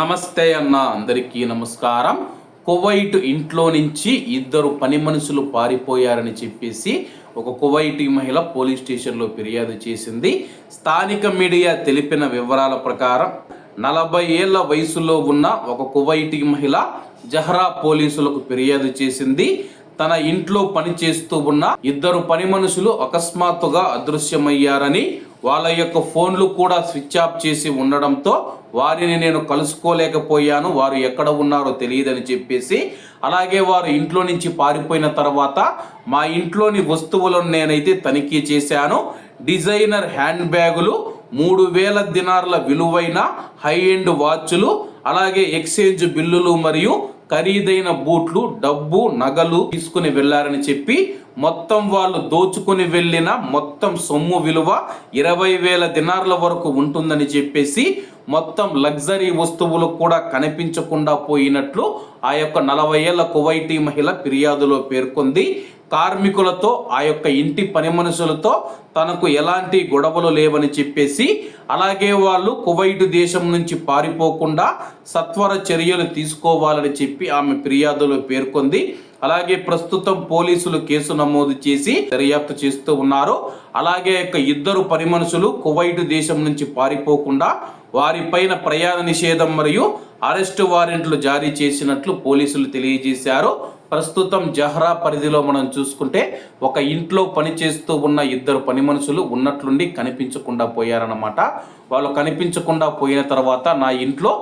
నమస్తే అన్న అందరికీ నమస్కారం. కువైట్ ఇంట్లో నుంచి ఇద్దరు పని మనుషులు పారిపోయారని చెప్పేసి ఒక కువైటీ మహిళ పోలీస్ స్టేషన్లో ఫిర్యాదు చేసింది. స్థానిక మీడియా తెలిపిన వివరాల ప్రకారం నలభై ఏళ్ళ వయసులో ఉన్న ఒక కువైటీ మహిళ జహ్రా పోలీసులకు ఫిర్యాదు చేసింది. తన ఇంట్లో పని చేస్తూ ఉన్న ఇద్దరు పని మనుషులు అకస్మాత్తుగా అదృశ్యమయ్యారని వాళ్ళ యొక్క ఫోన్లు కూడా స్విచ్ ఆఫ్ చేసి ఉండడంతో వారిని నేను కలుసుకోలేకపోయాను వారు ఎక్కడ ఉన్నారో తెలియదని చెప్పేసి అలాగే వారు ఇంట్లో నుంచి పారిపోయిన తర్వాత మా ఇంట్లోని వస్తువులను నేనైతే తనిఖీ చేశాను. డిజైనర్ హ్యాండ్ బ్యాగులు మూడు వేల దినార్ల విలువైన హై ఎండ్ వాచ్లు అలాగే ఎక్స్చేంజ్ బిల్లులు మరియు ఖరీదైన బూట్లు డబ్బు నగలు తీసుకుని వెళ్ళారని చెప్పి మొత్తం వాళ్ళు దోచుకుని వెళ్ళిన మొత్తం సొమ్ము విలువ ఇరవై వేల దినార్ల వరకు ఉంటుందని చెప్పేసి మొత్తం లగ్జరీ వస్తువులు కూడా కనిపించకుండా పోయినట్లు ఆ యొక్క నలభై ఏళ్ళ కువైటీ మహిళ ఫిర్యాదులో పేర్కొంది. కార్మికులతో ఆ యొక్క ఇంటి పని మనుషులతో తనకు ఎలాంటి గొడవలు లేవని చెప్పేసి అలాగే వాళ్ళు కువైట్ దేశం నుంచి పారిపోకుండా సత్వర చర్యలు తీసుకోవాలని చెప్పి ఆమె ఫిర్యాదులో పేర్కొంది. అలాగే ప్రస్తుతం పోలీసులు కేసు నమోదు చేసి దర్యాప్తు చేస్తూ ఉన్నారు. అలాగే యొక్క ఇద్దరు పని మనుషులు కువైట్ దేశం నుంచి పారిపోకుండా వారిపైన ప్రయాణ నిషేధం మరియు అరెస్టు వారెంట్లు జారీ చేసినట్లు పోలీసులు తెలియజేశారు. ప్రస్తుతం జహ్రా పరిధిలో మనం చూసుకుంటే ఒక ఇంట్లో పని చేస్తూ ఉన్న ఇద్దరు పని మనుషులు ఉన్నట్లుండి కనిపించకుండా పోయారన్నమాట. వాళ్ళు కనిపించకుండా పోయిన తర్వాత నా ఇంట్లో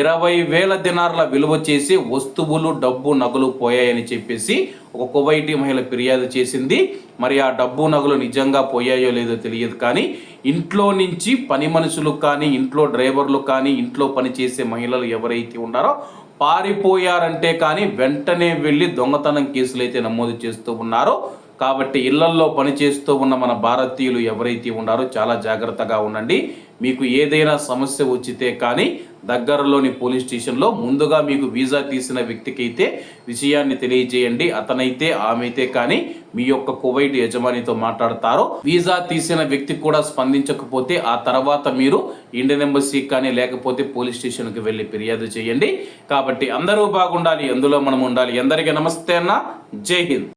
ఇరవై వేల దినార్ల విలువ చేసి వస్తువులు డబ్బు నగలు పోయాయని చెప్పేసి ఒక కువైటీ మహిళ ఫిర్యాదు చేసింది. మరి ఆ డబ్బు నగలు నిజంగా పోయాయో లేదో తెలియదు కానీ ఇంట్లో నుంచి పని మనుషులు కానీ ఇంట్లో డ్రైవర్లు కానీ ఇంట్లో పనిచేసే మహిళలు ఎవరైతే ఉన్నారో పారిపోయారంటే కానీ వెంటనే వెళ్ళి దొంగతనం కేసులు అయితే నమోదు చేస్తూ ఉన్నారో. కాబట్టి ఇళ్ళల్లో పనిచేస్తూ ఉన్న మన భారతీయులు ఎవరైతే ఉన్నారో చాలా జాగ్రత్తగా ఉండండి. మీకు ఏదైనా సమస్య వచ్చితే కానీ దగ్గరలోని పోలీస్ స్టేషన్లో ముందుగా మీకు వీసా తీసిన వ్యక్తికి అయితే విషయాన్ని తెలియజేయండి. అతనైతే ఆమెతే కానీ మీ యొక్క కువైట్ యజమానితో మాట్లాడతారో వీసా తీసిన వ్యక్తి కూడా స్పందించకపోతే ఆ తర్వాత మీరు ఇండియన్ ఎంబసీ కానీ లేకపోతే పోలీస్ స్టేషన్కి వెళ్ళి ఫిర్యాదు చేయండి. కాబట్టి అందరూ బాగుండాలి అందులో మనం ఉండాలి. అందరికీ నమస్తే అన్న. జై హింద్.